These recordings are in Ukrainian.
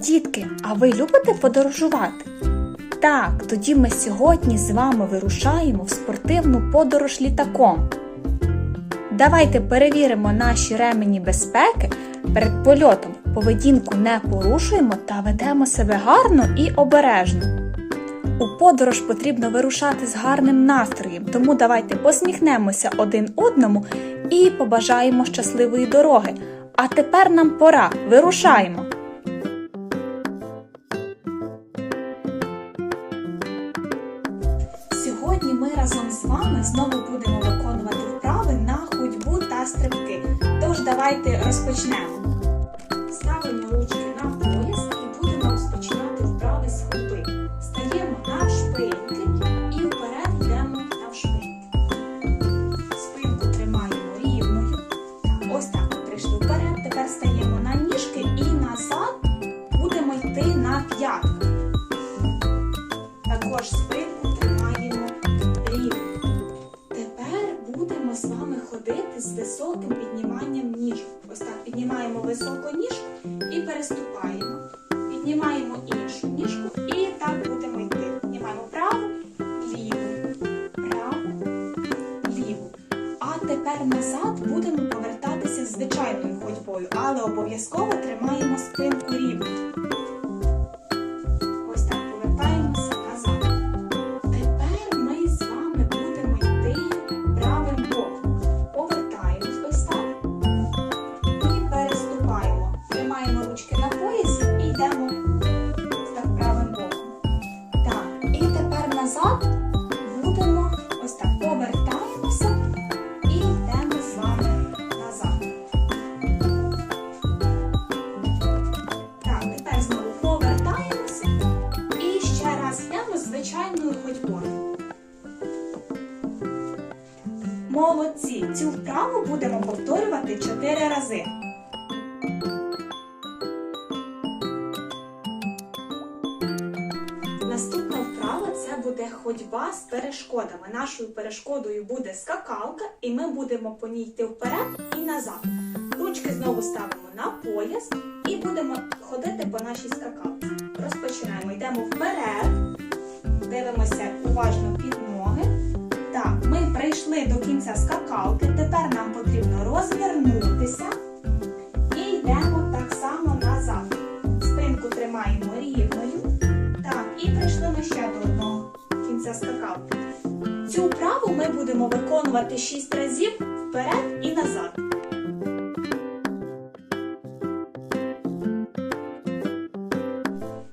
Дітки, а ви любите подорожувати? Так, тоді ми сьогодні з вами вирушаємо в спортивну подорож літаком. Давайте перевіримо наші ремені безпеки перед польотом. Поведінку не порушуємо та ведемо себе гарно і обережно. У подорож потрібно вирушати з гарним настроєм, тому давайте посміхнемося один одному і побажаємо щасливої дороги. А тепер нам пора, вирушаємо! Вами знову будемо виконувати вправи на ходьбу та стрибки. Тож давайте розпочнемо. Ставимо ходити з високим підніманням ніжок. Ось так піднімаємо високу ніжку і переступаємо. Піднімаємо іншу ніжку і так будемо йти. Піднімаємо праву, ліву, праву, ліву. А тепер назад будемо повертатися звичайною ходьбою, але обов'язково тримаємо спинку рівно. Назад будемо ось так повертаємося і йдемо з вами назад. Так, тепер знову повертаємося. І ще раз йдемо звичайною ходьбою. Молодці! Цю вправу будемо повторювати 4 рази. Наступна вправа це буде ходьба з перешкодами. Нашою перешкодою буде скакалка, і ми будемо по ній йти вперед і назад. Ручки знову ставимо на пояс і будемо ходити по нашій скакалці. Розпочинаємо. Йдемо вперед, дивимося уважно під ноги. Так, ми прийшли до кінця скакалки. Тепер нам потрібно Цю вправу ми будемо виконувати 6 разів вперед і назад.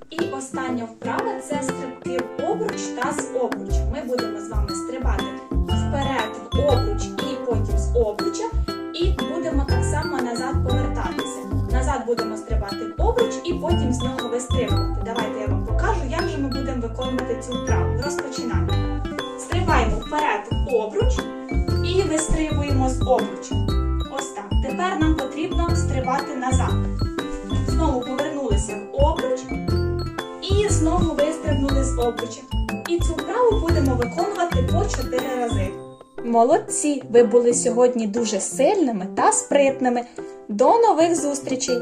І остання вправа це стрибки в обруч та з обруча. Ми будемо з вами стрибати вперед в обруч і потім з обруча, і будемо так само назад повертатися. Назад будемо стрибати в обруч і потім з нього вистрибувати. Давайте я вам покажу, як же ми будемо виконувати цю вправу. Обруча. Ось так. Тепер нам потрібно стрибати назад. Знову повернулися в обруч і знову вистрибнули з обруча. І цю вправу будемо виконувати по 4 рази. Молодці! Ви були сьогодні дуже сильними та спритними. До нових зустрічей!